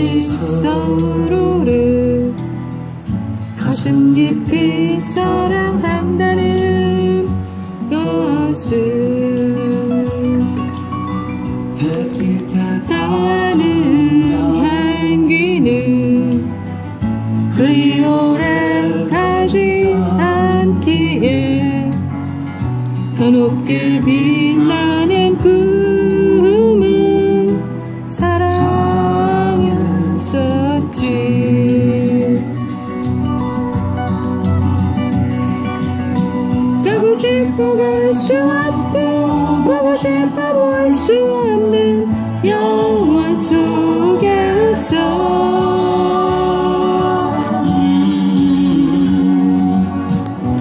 다시 서로를 가슴 깊이 사랑한다는 것을. 다는 향기는 그리 오래 가지 않기에 더 높게 빛 갈수 없고 보고 싶어 볼 수 없는 영원 속에서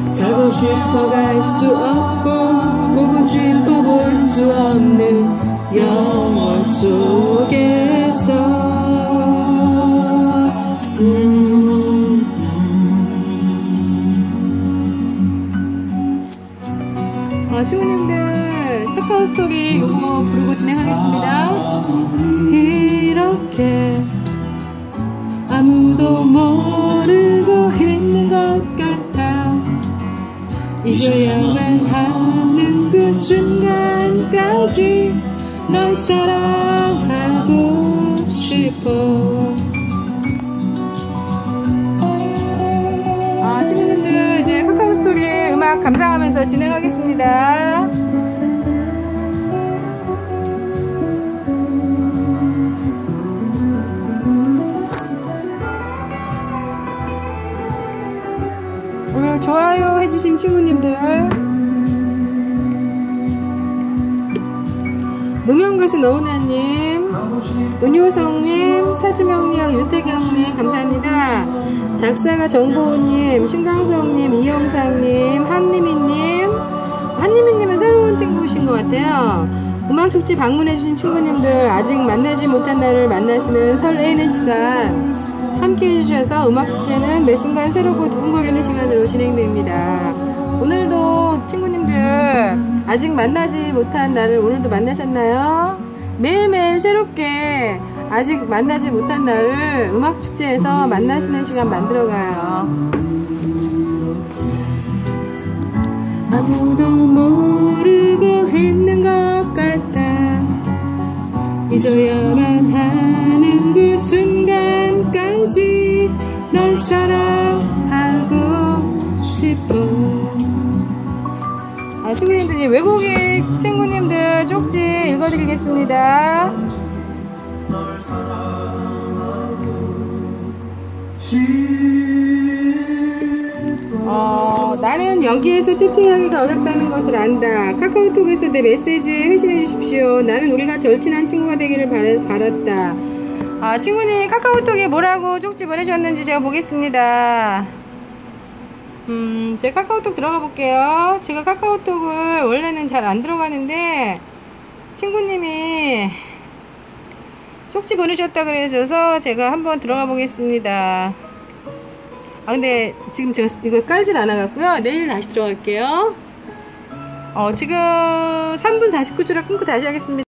살고 싶어 갈수 없 아, 친구님들 카카오 스토리 요거 부르고 진행하겠습니다. 이렇게 아무도 모르고 있는 것 같아 잊어야만 하는 그 순간까지 널 사랑하고 싶어 하면서 진행하겠습니다. 오늘 좋아요 해주신 친구님들. 무명가수 너우나님 은효성님 사주명령 유태경님 감사합니다 작사가 정보우님 신강성님 이영상님 한니미님 한니미님은 새로운 친구신 것 같아요 음악축제 방문해주신 친구님들 아직 만나지 못한 날을 만나시는 설레이는 시간 함께 해 주셔서 음악축제는 매 순간 새롭고 두근거리는 시간으로 진행됩니다. 오늘도 친구님들 아직 만나지 못한 나를 오늘도 만나셨나요? 매일매일 새롭게 아직 만나지 못한 나를 음악축제에서 만나시는 시간 만들어가요. 아무도 모르고 있는 것 같아. 잊어야만 하는 그 순간까지 널 사랑하고 싶어. 아, 친구님들이 외국인 친구님들 쪽지 읽어드리겠습니다 어, 나는 여기에서 채팅하기가 어렵다는 것을 안다. 카카오톡에서 내 메시지 회신해 주십시오. 나는 우리가 절친한 친구가 되기를 바랐다. 아, 친구님 카카오톡에 뭐라고 쪽지 보내주셨는지 제가 보겠습니다. 음, 제 카카오톡 들어가 볼게요. 제가 카카오톡을 원래는 잘 안 들어가는데 친구님이 쪽지 보내셨다 그래서 제가 한번 들어가 보겠습니다. 아 근데 지금 제가 이거 깔질 않아 갖고요. 내일 다시 들어갈게요. 어 지금 3분 49초라 끊고 다시 하겠습니다